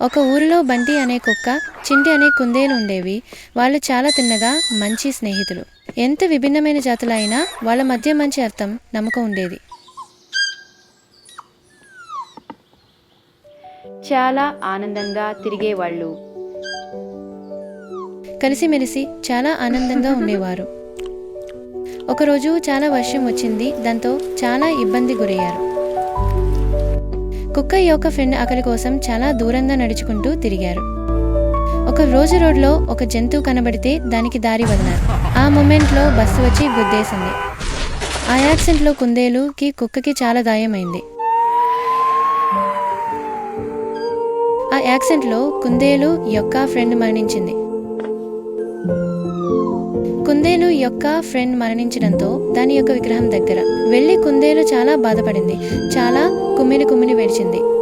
ఒక ఊరిలో బంటి అనే కుక్క చింటి అనే కుందేలు ఉండేవి. వాళ్ళు చాలా తిన్నగా మంచి స్నేహితులు. ఎంత విభిన్నమైన జాతులైనా వాళ్ళ మధ్య మంచి అర్థం నమ్మకం ఉండేది. చాలా ఆనందంగా తిరిగేవాళ్ళు. కలిసిమెలిసి చాలా ఆనందంగా ఉండేవారు. ఒకరోజు చాలా వర్షం వచ్చింది. దాంతో చాలా ఇబ్బంది గురయ్యారు. కుక్క యొక్క ఫ్రెండ్ ఆకలి కోసం చాలా దూరంగా నడుచుకుంటూ తిరిగారు. ఒక రోజు రోడ్లో ఒక జంతువు కనబడితే దానికి దారి వదిలారు. ఆ మూమెంట్లో బస్సు వచ్చి గుద్దేసింది. ఆ యాక్సిడెంట్లో కుందేలుకి కుక్కకి చాలా గాయమైంది. ఆ యాక్సిడెంట్లో కుందేలు యొక్క ఫ్రెండ్ మరణించింది. కుందేలు యొక్క ఫ్రెండ్ మరణించడంతో దాని యొక్క విగ్రహం దగ్గర. వెళ్ళి కుందేలు చాలా బాధపడింది. చాలా కుమ్మిని కుమ్మిని వెడిచింది.